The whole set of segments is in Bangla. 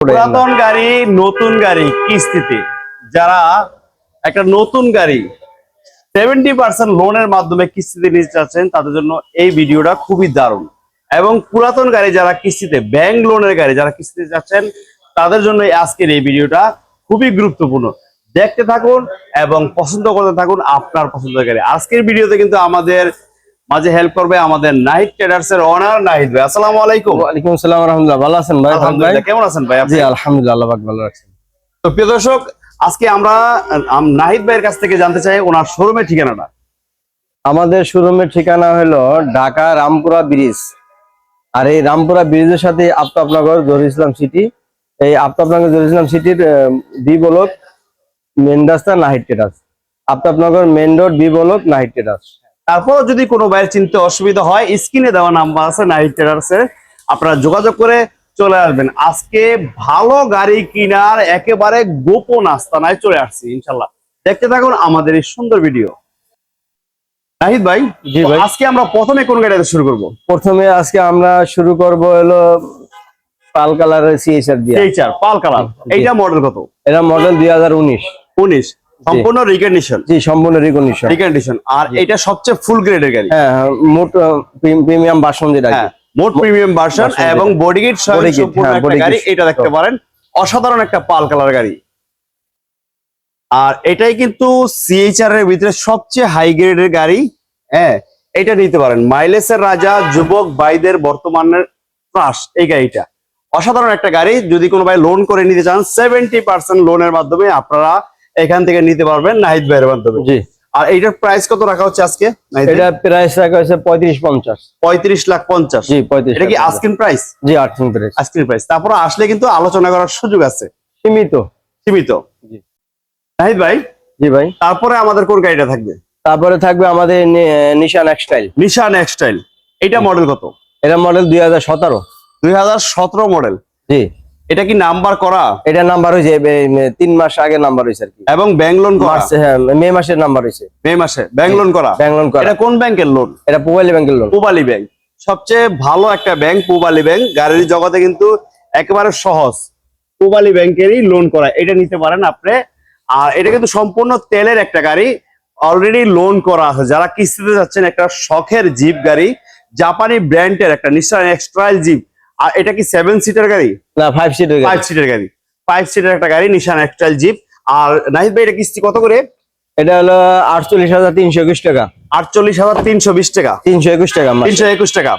পুরাতন গাড়ি, নতুন গাড়ি কিস্তিতে। যারা একটা নতুন গাড়ি সেভেন্টি পার্সেন্ট লোনের মাধ্যমে কিস্তিতে নিতে চাচ্ছেন, তাদের জন্য এই ভিডিওটা খুবই দারুণ। এবং পুরাতন গাড়ি যারা কিস্তিতে ব্যাংক লোনের গাড়ি যারা কিস্তিতে চাচ্ছেন, তাদের জন্য আজকের এই ভিডিওটা খুবই গুরুত্বপূর্ণ। দেখতে থাকুন এবং পছন্দ করতে থাকুন আপনার পছন্দের গাড়ি। আজকের ভিডিওতে কিন্তু আমাদের মাঝে হেল্প করবে আমাদের নাহিদ ট্রেডার্স এর অনার নাহিদ ভাই। আসসালামু আলাইকুম। ওয়ালাইকুম আসসালাম রহমতুল্লাহ ভালো আছেন ভাই আলহামদুলিল্লাহ কেমন আছেন ভাই আপনি? জি আলহামদুলিল্লাহ আল্লাহ পাক ভালো রাখছেন। তো প্রিয় দর্শক আজকে আমরা আম, নাহিদ ভাইয়ের কাছ থেকে জানতে চাই ওনার শোরুমের ঠিকানাটা। আমাদের শোরুমের ঠিকানা হলো ঢাকা রামপুরা ব্রিজ। আর এই রামপুরা ব্রিজের সাথে আফতাবনগর জহুর ইসলাম সিটি এই আফতাবনগর জহুর ইসলাম সিটির বি বলক মেন রাস্তা Nahid terrace Aftabnagar main road B block Nahid terrace তারপর যদি কোনো ভাইয়ের চিনতে অসুবিধা হয় স্ক্রিনে দেওয়া নাম্বার আছে নাহিদ ট্রেডার্স আপনারা যোগাযোগ করে চলে আসবেন। আজকে ভালো গাড়ি কেনার একেবারে গোপন আস্তানায় চলে আসছি ইনশাল্লাহ দেখতে থাকুন আমাদের এই সুন্দর ভিডিও নাহিদ ভাই। আজকে আমরা প্রথমে কোন গাড়িতে শুরু করব? প্রথমে আজকে আমরা শুরু করব হলো পাল কালারের সিএসআর দিয়ে। এইচার পাল কালার। এইটা মডেল কত? এটা মডেল দুই হাজার উনিশ। উনিশ। সম্পূর্ণ রিকন্ডিশন জি সম্পূর্ণ রিকন্ডিশন রিকন্ডিশন আর এটা সবচেয়ে ফুল গ্রেডের গাড়ি। হ্যাঁ হ্যাঁ, মোট প্রিমিয়াম বাসন যেটা হ্যাঁ মোট প্রিমিয়াম ভার্সন এবং বডি কিট সম্পূর্ণ হ্যাঁ, একটা গাড়ি। এটা দেখতে পারেন অসাধারণ একটা পাল কালার গাড়ি। আর এটাই কিন্তু সিএইচআর এর ভিতরে সবচেয়ে হাই গ্রেডের গাড়ি। হ্যাঁ এটা নিতে পারেন। মাইলেসের রাজা যুবক ভাইদের বর্তমানের ক্রাশ এই গাড়িটা। অসাধারণ একটা গাড়ি। যদি কোনো ভাই লোন করে নিতে চান সেভেন্টি পার্সেন্ট লোনের মাধ্যমে আপনারা এখান থেকে নিতে পারবেন নাহিদ ভাইয়ের মাধ্যমে। জি। আর এইটার প্রাইস কত রাখা হচ্ছে আজকে এটা প্রাইস রাখা হয়েছে পঁয়ত্রিশ পঞ্চাশ। পঁয়ত্রিশ লাখ পঞ্চাশ। জি পঁয়ত্রিশ এটা কি। আস্কিন প্রাইস জি আর্থিং প্রাইস আজকের প্রাইস তারপর আসলে কিন্তু আলোচনা করার সুযোগ আছে। সীমিত। সীমিত। জি। নাহিদ ভাই? জি ভাই। তারপরে আমাদের কোন গাড়িটা থাকবে? তারপরে থাকবে আমাদের নিশান এক্সটাইল নিশান এক্সটাইল এটা মডেল কত? এটা মডেল দুই হাজার সতেরো। দুই হাজার সতেরো মডেল জি। এটা কি নাম্বার করা? এটা নাম্বার হয়েছে তিন মাস আগে নাম্বার হয়েছে আর কি। এবং ব্যাংক লোন করা? হ্যাঁ মে মাসের নাম্বার হয়েছে মে মাসে। ব্যাংক লোন করা? ব্যাংক লোন করা। এটা কোন ব্যাংকের লোন? এটা মোবাইল ব্যাংকের লোন। পুবালি ব্যাংক। সবচেয়ে ভালো একটা ব্যাংক পুবালি ব্যাংক। গাড়ির জগতে কিন্তু একেবারে সহজ। পুবালি ব্যাংকেরই লোন করা। এটা নিতে পারেন আপনি। আর এটা কিন্তু সম্পূর্ণ তেলের একটা গাড়ি। অলরেডি লোন করা আছে। যারা কিস্তিতে যাচ্ছেন একটা শখের জিপ গাড়ি। জাপানি ব্র্যান্ডের একটা নিশ্চয় এক্সট্রাইল জিপ আর এটা কি সেভেন সিটার গাড়ি? না ফাইভ সিটের ফাইভ সিটার গাড়ি। ফাইভ সিটার একটা গাড়ি নিশান এক্সট্রাইল জিপ আর নাহিদ ভাই এটা কিস্তি কত করে? এটা হলো আটচল্লিশ হাজার তিনশো একুশ টাকা। আটচল্লিশ হাজার তিনশো বিশ টাকা। তিনশো একুশ টাকা তিনশো একুশ টাকা।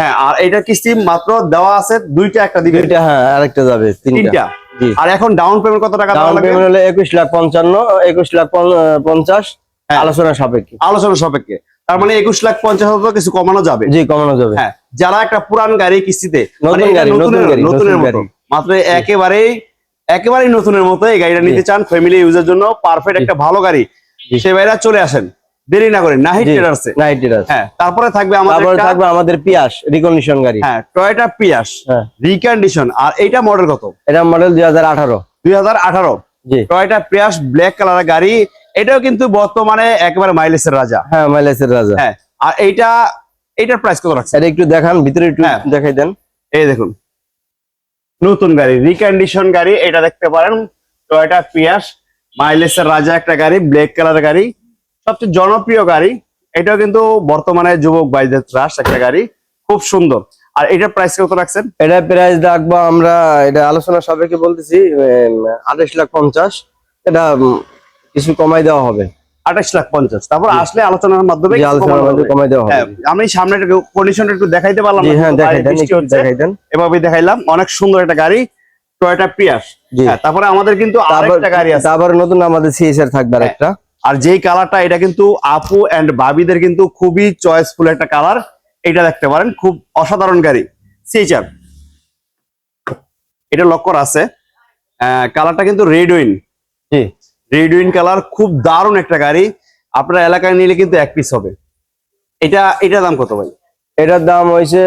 হ্যাঁ আর এটা কিস্তি মাত্র দেওয়া আছে দুইটা একটা দিবে। দুইটা হ্যাঁ আরেকটা যাবে তিনটা। তিনটা? আর এখন ডাউন পেমেন্ট কত টাকা ডাউন পেমেন্ট হলো একুশ লাখ পঞ্চান্ন একুশ লাখ পঞ্চাশ। হ্যাঁ। আলোচনা সাপেক্ষে। আলোচনা সাপেক্ষে। তার মানে একুশ লাখ পঞ্চাশ হাজার কিছু কমানো যাবে। জি কমানো যাবে। হ্যাঁ যারা একটা পুরান গাড়ি কিস্তিতে মানে এটা নতুনের- মতো। মাত্র একেবারেই একেবারেই নতুনের মতো এই গাড়িটা নিতে চান ফ্যামিলি ইউজের জন্য। পারফেক্ট একটা ভালো গাড়ি। সে ভাইরা চলে আসেন। দেরি না করে জি, ট্রেডার্সে নাইট রাইডার হ্যাঁ তারপরে থাকবে আমাদের তারপরে থাকবে আমাদের পিয়াস রিকন্ডিশন গাড়ি। হ্যাঁ টয়োটা পিয়াস রিকন্ডিশন আর এইটা মডেল কত? এটা মডেল দুই হাজার আঠারো। দুই হাজার আঠারো। জি। টয়োটা পিয়াস ব্ল্যাক কালারের গাড়ি। এটাও কিন্তু বর্তমানে একেবারে মাইলেজের রাজা। হ্যাঁ মাইলেজের রাজা। হ্যাঁ আর এইটা এইটার প্রাইস কত রাখছে এটা একটু দেখান ভিতরে একটু হ্যাঁ। দেখাই দেন। এই দেখুন নতুন গাড়ি রিকন্ডিশন গাড়ি এটা দেখতে পারেন। টয়টা পিয়াস মাইলেজের রাজা একটা গাড়ি ব্ল্যাক কালারের গাড়ি। সবচেয়ে জনপ্রিয় গাড়ি এটাও কিন্তু বর্তমানে যুবক বাইদের ত্রাস একটা গাড়ি খুব সুন্দর। আর এটার প্রাইস কত রাখছেন? এটা প্রাইস রাখব আমরা এটা আলোচনা সাপেক্ষে বলতেছি আঠাশ লাখ পঞ্চাশ। এটা কিছু কমাই দেওয়া হবে। আঠাশ লাখ পঞ্চাশ। তারপর আসলে আলোচনার মাধ্যমে। কমাই দেওয়া হ্যাঁ হবে আমি সামনে কন্ডিশনটা একটু দেখাইতে পারলাম হ্যাঁ একটু এভাবে দেখাইলাম অনেক সুন্দর একটা গাড়ি টয়োটা পিয়াস হ্যাঁ তারপরে আমাদের কিন্তু আরেকটা গাড়ি আছে। তারপরে নতুন আমাদের সিএসআর থাকবে হ্যাঁ। আরেকটা। আর যেই কালারটা এটা কিন্তু আপু এন্ড বাবিদের কিন্তু খুবই চয়েসফুল একটা কালার এটা দেখতে পারেন খুব অসাধারণ গাড়ি এটা লক করা আছে কালারটা কিন্তু রেড উইন জি। রেড উইন কালার খুব দারুণ একটা গাড়ি। আপনার এলাকায় নিলে কিন্তু এক পিস হবে। এটা এটা দাম কত ভাই? এটার দাম হয়েছে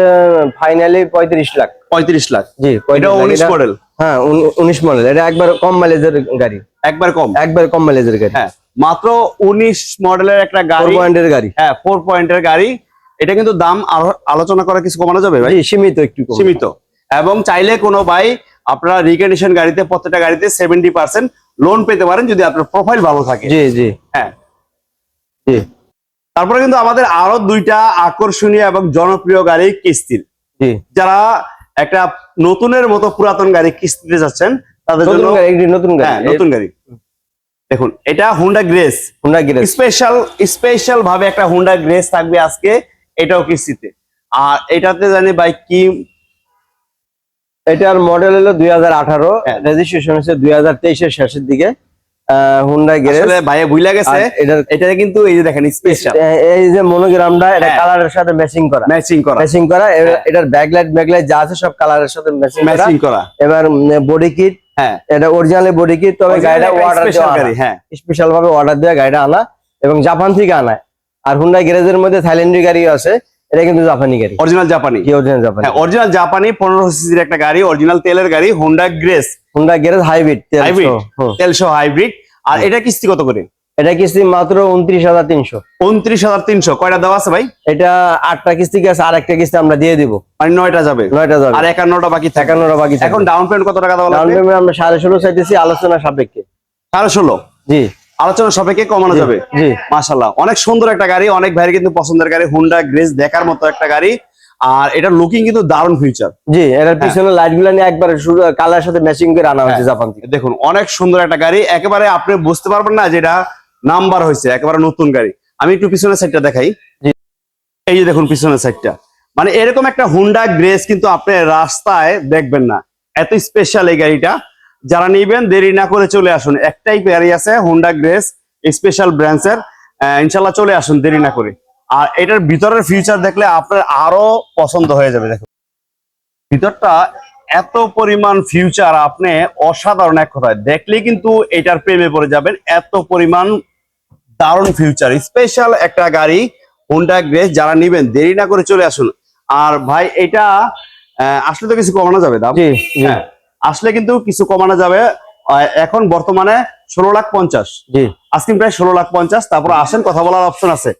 ফাইনালি পঁয়ত্রিশ লাখ। পঁয়ত্রিশ লাখ? জি এটা উনিশ মডেল হ্যাঁ উনিশ মডেল এটা একবার কম মাইলেজের গাড়ি। একবার কম? একবার কম মাইলেজের গাড়ি। হ্যাঁ মাত্র উনিশ মডেলের একটা গাড়ি। পয়েন্টের গাড়ি। হ্যাঁ ফোর পয়েন্টের গাড়ি। এটা কিন্তু দাম আলোচনা করা কিছু কমানো যাবে ভাই? সীমিত একটু সীমিত। এবং চাইলে কোনো ভাই আপনারা রিকন্ডিশন গাড়িতে প্রত্যেকটা গাড়িতে সেভেন্টি পার্সেন্ট লোন পেতে পারেন যদি আপনার প্রোফাইল ভালো থাকে। জি জি। হ্যাঁ। জি। তারপরে কিন্তু আমাদের আরও দুইটা আকর্ষণীয় এবং জনপ্রিয় গাড়ি কিস্তির। যারা একটা নতুনের মতো পুরাতন গাড়ি কিস্তিতে যাচ্ছেন তাদের নতুন জন্য গাড়ি নতুন হ্যাঁ গাড়ি নতুন গাড়ি। দেখুন এটা Honda Grace Honda Grace special special ভাবে একটা হুন্ডা গ্রেস থাকবে আজকে এটাও কিস্তিতে। আর এটাতে জানি বাইক কি এটার মডেল হলো দুই হাজার আঠারো হ্যাঁ। রেজিস্ট্রেশন হচ্ছে দুই হাজার তেইশের শেষের দিকে হুন্ডা ভাইয়া গেছে এটার এটাতে কিন্তু এই যে দেখেন স্পেশাল এই যে মনোগ্রামটা এটা হ্যাঁ। কালারের সাথে ম্যাচিং করা। ম্যাচিং করা। ম্যাচিং করা হ্যাঁ। এটার ব্যাকলাইট ব্যাকলাইট যা আছে সব কালারের সাথে ম্যাচিং করা। ম্যাচিং করা। এবার বডি কিট হ্যাঁ। এটা অরিজিনালি বডি কিট তবে গাড়িটা অর্ডার দেওয়া হ্যাঁ। স্পেশাল ভাবে অর্ডার দেওয়া গাড়িটা আনা এবং জাপান থেকে আনা আর হুন্ডা গ্যারেজের মধ্যে থাইল্যান্ডের গাড়ি আছে। এটা কিন্তু জাপানি গাড়ি। অরিজিনাল জাপানি অরিজিনাল জাপানি হ্যাঁ অরিজিনাল জাপানি পনেরো সিসির একটা গাড়ি অরিজিনাল তেলের গাড়ি Honda Grace Honda garage hybrid hybrid তেল সহ হাইব্রিড আর এটা কিস্তি কত করে? এটা কিস্তি মাত্র উনত্রিশ হাজার তিনশো। উনত্রিশ হাজার তিনশো। কয়টা দেওয়া আছে ভাই? এটা আটটা কিস্তি গেছে আর একটা কিস্তি আমরা দিয়ে দিব। মানে নয়টা যাবে? নয়টা যাবে। আর একান্নটা বাকি একান্নটা বাকি এখন ডাউন পেমেন্ট কত টাকা দেওয়া ডাউন পেমেন্ট আমরা সাড়ে ষোলো চাইতেছি আলোচনা সাপেক্ষে। সাড়ে ষোলো? জি। আলোচনা সাপেক্ষে কমানো যাবে। জি। মাশাল্লাহ অনেক সুন্দর একটা গাড়ি অনেক ভাইয়ের কিন্তু পছন্দের গাড়ি হুন্ডা গ্রেস দেখার মতো একটা গাড়ি। আর এটার লুকিং কিন্তু দারুণ ফিউচার জি এটার পিছনে লাইটগুলা নিয়ে একবার কালার সাথে ম্যাচিং করে আনা হয়েছে হ্যাঁ। জাপান থেকে। দেখুন অনেক সুন্দর একটা গাড়ি। একেবারে আপনি বুঝতে পারবেন না যেটা নাম্বার হয়েছে একেবারে নতুন গাড়ি। আমি একটু পিছনের সাইডটা দেখাই। এই যে দেখুন পিছনের সাইডটা মানে এরকম একটা হুন্ডা গ্রেস কিন্তু আপনি রাস্তায় দেখবেন না। এত স্পেশাল এই গাড়িটা। যারা নিবেন দেরি না করে চলে আসুন। একটাই গাড়ি আছে হুন্ডা গ্রেস স্পেশাল ব্রাঞ্চের ইনশাল্লাহ চলে আসুন দেরি না করে। আর এটার ভিতরের ফিউচার দেখলে আপনার আরও পছন্দ হয়ে যাবে দেখুন। ভিতরটা এত পরিমাণ ফিউচার আপনি অসাধারণ এক কথায়। দেখলে কিন্তু এটার প্রেমে পড়ে যাবেন। এত পরিমাণ দারুণ ফিউচার স্পেশাল একটা গাড়ি হোন্ডা গ্রেস যারা নিবেন দেরি না করে চলে আসুন। আর ভাই এটা আহ, আসলে তো কিছু কমানো যাবে দাম? হ্যাঁ। আসলে কিন্তু কিছু কমানো যাবে। এখন বর্তমানে ষোলো লাখ পঞ্চাশ। আজকে প্রায় ষোলো লাখ পঞ্চাশ। তারপর আসেন কথা বলার অপশন আছে।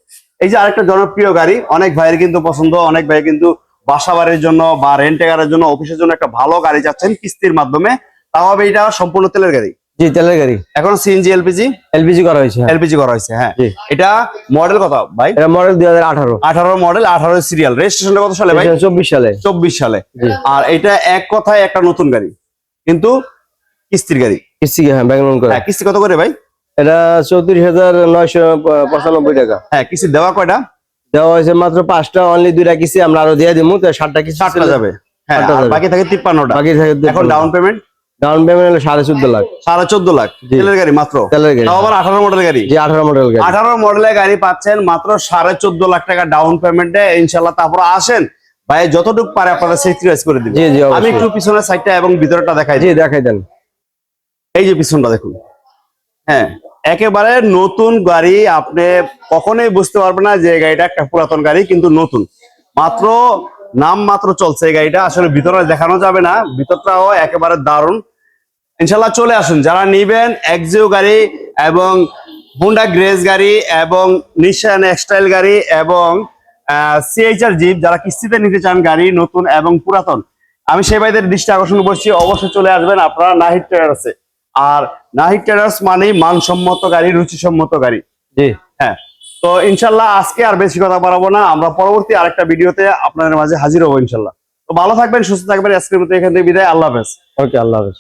এই যে আরেকটা জনপ্রিয় গাড়ি অনেক ভাইয়ের কিন্তু পছন্দ অনেক ভাই কিন্তু বাসা বাড়ির জন্য বা রেন্টেগারের জন্য অফিসের জন্য একটা ভালো গাড়ি চাচ্ছেন কিস্তির মাধ্যমে। তাও হবে এটা সম্পূর্ণ তেলের গাড়ি। জি তেলের গাড়ি। এখন সিএনজি এলপিজি এলপিজি করা হয়েছে হ্যাঁ। এলপিজি করা হয়েছে হ্যাঁ। এটা মডেল কত ভাই? এটা মডেল দুই হাজার আঠারো। আঠারো মডেল আঠারো সিরিয়াল রেজিস্ট্রেশনটা কত সালে ভাই? চব্বিশ সালে। চব্বিশ সালে। আর এটা এক কথায় একটা নতুন গাড়ি। কিন্তু কিস্তির গাড়ি। কিস্তি হ্যাঁ ব্যাঙ্গলোর করে। হ্যাঁ কিস্তি কত করে ভাই? এটা চৌত্রিশ হাজার নয়শো পঁচানব্বই টাকা। হ্যাঁ কিস্তি দেওয়া কয়টা? দেওয়া হয়েছে মাত্র পাঁচটা অনলি দুইটা কিস্তি আমরা আরও দিয়ে দিব তো ষাটটা কিস্তি চারটা যাবে। হ্যাঁ আর বাকি থাকে তিপ্পান্নটা। বাকি থাকে এখন ডাউন পেমেন্ট ডাউন পেমেন্ট হলো সাড়ে চোদ্দ লাখ। সাড়ে চোদ্দ লাখ। তেলের গাড়ি মাত্র? তেলের গাড়ি। আবার আঠারো মডেল গাড়ি? জি আঠারো মডেল গাড়ি। আঠারো মডেলের গাড়ি পাচ্ছেন মাত্র সাড়ে চোদ্দ লাখ টাকা ডাউন পেমেন্টে ইনশাল্লাহ তারপর আসেন ভাই যতটুকু পারে আপনারা সেক্রিফাইস করে দিবেন। জি জি আমি একটু পিছনের সাইডটা এবং ভিতরটা দেখাই জি দেখাই দেন। এই যে পিছনটা দেখুন। হ্যাঁ একেবারে নতুন গাড়ি আপনি কখনোই বুঝতে পারবেন না যে গাড়িটা একটা পুরাতন গাড়ি কিন্তু নতুন। মাত্র নাম মাত্র চলছে এই গাড়িটা আসলে ভিতরে দেখানো যাবে না ভিতরটাও একেবারে দারুণ। ইনশাল্লাহ চলে আসুন যারা নিবেন এক্সিও গাড়ি এবং হুন্ডা গ্রেস গাড়ি এবং নিশান এক্সটাইল গাড়ি এবং সিএইচআর জিপ যারা কিস্তিতে নিতে চান গাড়ি নতুন এবং পুরাতন আমি সেই ভাইদের দৃষ্টি আকর্ষণ করছি অবশ্যই চলে আসবেন আপনারা নাহিদ ট্রেডার্সে আর নাহিদ ট্রেডার্স মানেই মানসম্মত গাড়ি রুচিসম্মত গাড়ি। জি। হ্যাঁ তো ইনশাল্লাহ আজকে আর বেশি কথা বাড়াবো না আমরা পরবর্তী আরেকটা ভিডিওতে আপনাদের মাঝে হাজির হব ইনশাল্লাহ। তো ভালো থাকবেন সুস্থ থাকবেন আজকের মতো এখান থেকে বিদায় আল্লাহ হাফেজ। ওকে আল্লাহ হাফেজ।